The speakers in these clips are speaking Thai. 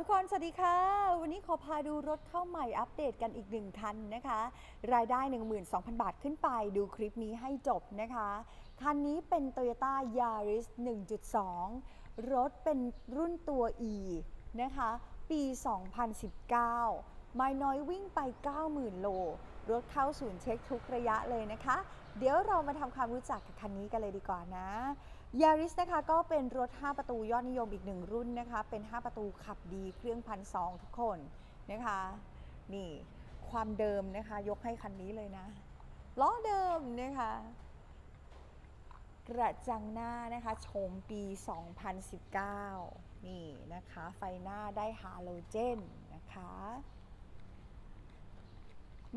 ทุกคน สวัสดีค่ะ วันนี้ขอพาดูรถเข้าใหม่อัปเดตกันอีกหนึ่งคันนะคะ รายได้ 12,000 บาทขึ้นไปดูคลิปนี้ให้จบนะคะ คันนี้เป็น Toyota Yaris 1.2 รถเป็นรุ่นตัว E นะคะ ปี 2019 ไม่น้อยวิ่งไป 90,000 โล รถเข้าศูนย์เช็คทุกระยะเลยนะคะ เดี๋ยวเรามาทำความรู้จักกับคันนี้กันเลยดีกว่านะ ยาริสนะคะก็เป็นรถ 5 ประตูยอดนิยมอีกหนึ่งรุ่นนะคะ เป็น 5 ประตูขับดีเครื่องพันสองทุกคนนะคะ นี่ความเดิมนะคะ ยกให้คันนี้เลยนะ ล้อเดิมนะคะ กระจังหน้านะคะโฉมปี 2019 นี่นะคะ ไฟหน้าได้ฮาโลเจนนะคะ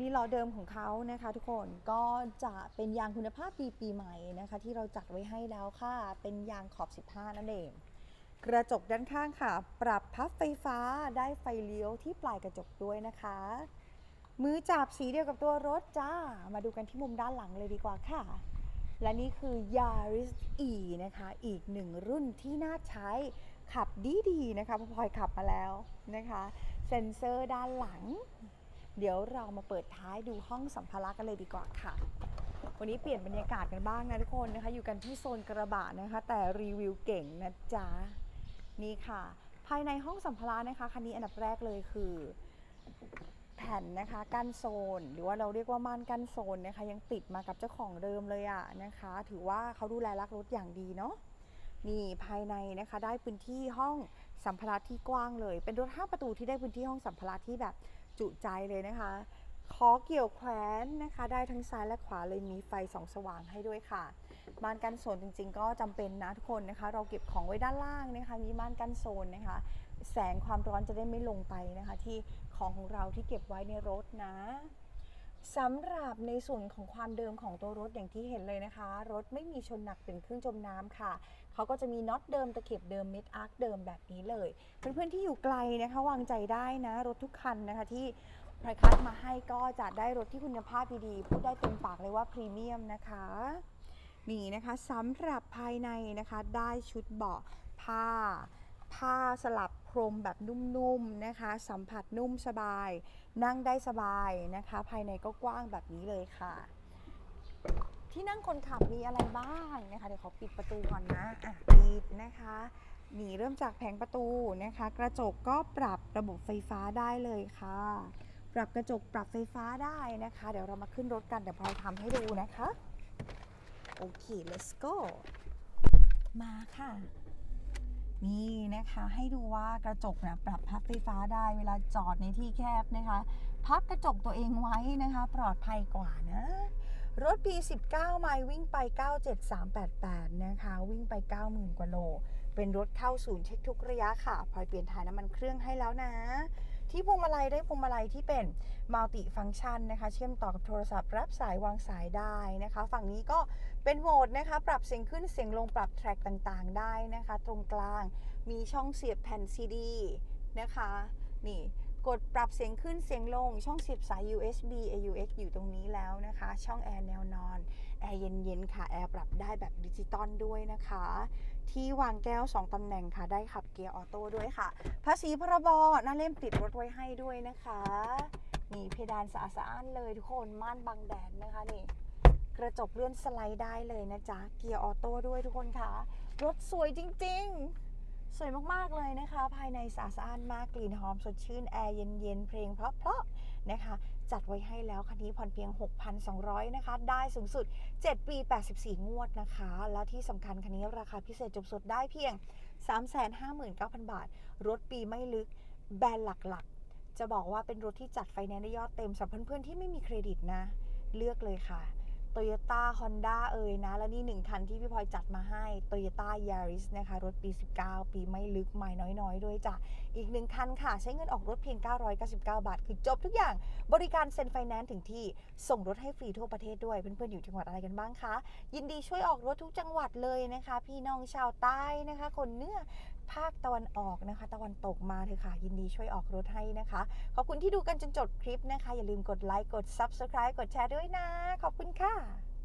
นี่ล้อเดิมของเขานะคะ ทุกคนก็จะเป็นยางคุณภาพปีปีใหม่นะคะ ที่เราจัดไว้ให้แล้วค่ะ เป็นยางขอบ 15 นั่นเอง กระจกด้านข้างค่ะ ปรับพับไฟฟ้าได้ไฟเลี้ยวที่ปลายกระจกด้วยนะคะ มือจับสีเดียวกับตัวรถจ้า มาดูกันที่มุมด้านหลังเลยดีกว่าค่ะ และนี่คือ Yaris E นะคะ อีกหนึ่งรุ่นที่น่าใช้ขับดีๆนะคะพราะพลอยขับมาแล้วนะคะ เซ็นเซอร์ด้านหลัง เดี๋ยวเรามาเปิดท้ายดูห้องสัมภาระกันเลยดีกว่าค่ะ วันนี้เปลี่ยนบรรยากาศกันบ้างนะทุกคนนะคะ อยู่กันที่โซนกระบะนะคะ แต่รีวิวเก่งนะจ๊ะนี่ค่ะ ภายในห้องสัมภาระนะคะคันนี้อันดับแรกเลยคือแผ่นนะคะกั้นโซน หรือว่าเราเรียกว่าม่านกั้นโซนนะคะ ยังติดมากับเจ้าของเดิมเลยอะนะคะ ถือว่าเขาดูแลรักรถอย่างดีเนาะนี่ภายในนะคะได้พื้นที่ห้องสัมภาระที่กว้างเลย เป็นรถ 5 ประตูที่ได้พื้นที่ห้องสัมภาระที่แบบ จุใจเลยนะคะ ขอเกี่ยวแขวนนะคะ ได้ทั้งซ้ายและขวาเลยมีไฟสองสว่างให้ด้วยค่ะม่านกันโซนจริงๆ ก็จำเป็นนะทุกคนนะคะ เราเก็บของไว้ด้านล่างนะคะ มีม่านกันโซนนะคะ แสงความร้อนจะได้ไม่ลงไปนะคะ ที่ของของเราที่เก็บไว้ในรถนะ สำหรับในส่วนของความเดิมของตัวรถอย่างที่เห็นเลยนะคะ รถไม่มีชนหนักเป็นเครื่องจมน้ำค่ะ เขาก็จะมีน็อตเดิมตะเข็บเดิมเม็ดอาร์คเดิมแบบนี้เลย เพื่อนๆที่อยู่ไกลนะคะวางใจได้นะ รถทุกคันนะคะที่พรคัสมาให้ก็จะได้รถที่คุณภาพดีๆพูดได้เต็มปากเลยว่าพรีเมียมนะคะนี่นะคะสำหรับภายในนะคะได้ชุดเบาะผ้าผ้าสลับ พรมแบบนุ่มๆนะคะ สัมผัสนุ่มสบาย นั่งได้สบายนะคะ ภายในก็กว้างแบบนี้เลยค่ะ ที่นั่งคนขับมีอะไรบ้างนะคะ เดี๋ยวขอปิดประตูก่อนนะอะปิดนะคะนี่เริ่มจากแผงประตูนะคะ กระจกก็ปรับระบบไฟฟ้าได้เลยค่ะ ปรับกระจกปรับไฟฟ้าได้นะคะ เดี๋ยวเรามาขึ้นรถกันเดี๋ยวพลอยทำให้ดูนะคะ โอเค let's go มาค่ะ นี่นะคะให้ดูว่ากระจกนะปรับพับไฟฟ้าได้เวลาจอดในที่แคบนะคะ พับกระจกตัวเองไว้นะคะ ปลอดภัยกว่านะรถปี 19 ไมล์วิ่งไป 97388 นะคะ วิ่งไป 90,000 กว่าโล เป็นรถเข้าศูนย์เช็คทุกระยะค่ะ พลอยเปลี่ยนถ่ายน้ำมันเครื่องให้แล้วนะ ที่พวงมาลัยได้พวงมาลัยที่เป็นมัลติฟังก์ชันนะคะ เชื่อมต่อกับโทรศัพท์ รับสายวางสายได้นะคะ ฝั่งนี้ก็เป็นโหมดนะคะ ปรับเสียงขึ้นเสียงลงปรับแทร็กต่างๆ ได้นะคะ ตรงกลางมีช่องเสียบแผ่นซีดีนะคะ นี่ กดปรับเสียงขึ้นเสียงลง ช่องเสียบสาย USB AUX อยู่ตรงนี้แล้วนะคะ ช่องแอร์แนวนอน แอร์เย็นๆค่ะ แอร์ปรับได้แบบดิจิตอลด้วยนะคะ ที่วางแก้ว 2 ตำแหน่งค่ะ ได้ขับเกียร์ออโต้ด้วยค่ะ ภาษีพรบหน้าเล่มติดรถไว้ให้ด้วยนะคะนี่เพดานสะอาดสะอ้านเลยทุกคนม่านบังแดดนะคะนี่กระจกเลื่อนสไลด์ได้เลยนะจ๊ะ เกียร์ออโต้ด้วยทุกคนค่ะ รถสวยจริง ๆ สวยมาก ๆ เลยนะคะ ภายในสะอาดสะอ้านมากกลิ่นหอมสดชื่น แอร์เย็น ๆ เพลงเพราะๆนะคะ จัดไว้ให้แล้วคันนี้ผ่อนเพียง 6,200 นะคะ ได้สูงสุด 7 ปี 84 งวดนะคะ แล้วที่สำคัญคันนี้ราคาพิเศษจบสดได้เพียง 359,000 บาท รถปีไม่ลึกแบรนด์หลักๆ จะบอกว่าเป็นรถที่จัดไฟแนนซ์ได้ยอดเต็มสำหรับเพื่อนๆที่ไม่มีเครดิตนะ เลือกเลยค่ะ Toyota Honda เอ่ยนะ และนี่หนึ่งคันที่พี่พลอยจัดมาให้ Toyota Yaris นะคะ รถปี 19 ปีไม่ลึกไม่น้อยๆ ด้วยจ้ะ อีกหนึ่งคันค่ะ ใช้เงินออกรถเพียง 999 บาท คือจบทุกอย่าง บริการเซ็นไฟแนนซ์ถึงที่ส่งรถให้ฟรีทั่วประเทศด้วย เพื่อนๆ อยู่จังหวัดอะไรกันบ้างคะ ยินดีช่วยออกรถทุกจังหวัดเลยนะคะ พี่น้องชาวใต้นะคะ คนเนื้อ ภาคตะวันออกนะคะตะวันตกมาเถอะค่ะ ยินดีช่วยออกรถให้นะคะ ขอบคุณที่ดูกันจนจบคลิปนะคะ อย่าลืมกดไลค์กด Subscribe กดแชร์ด้วยนะ ขอบคุณค่ะ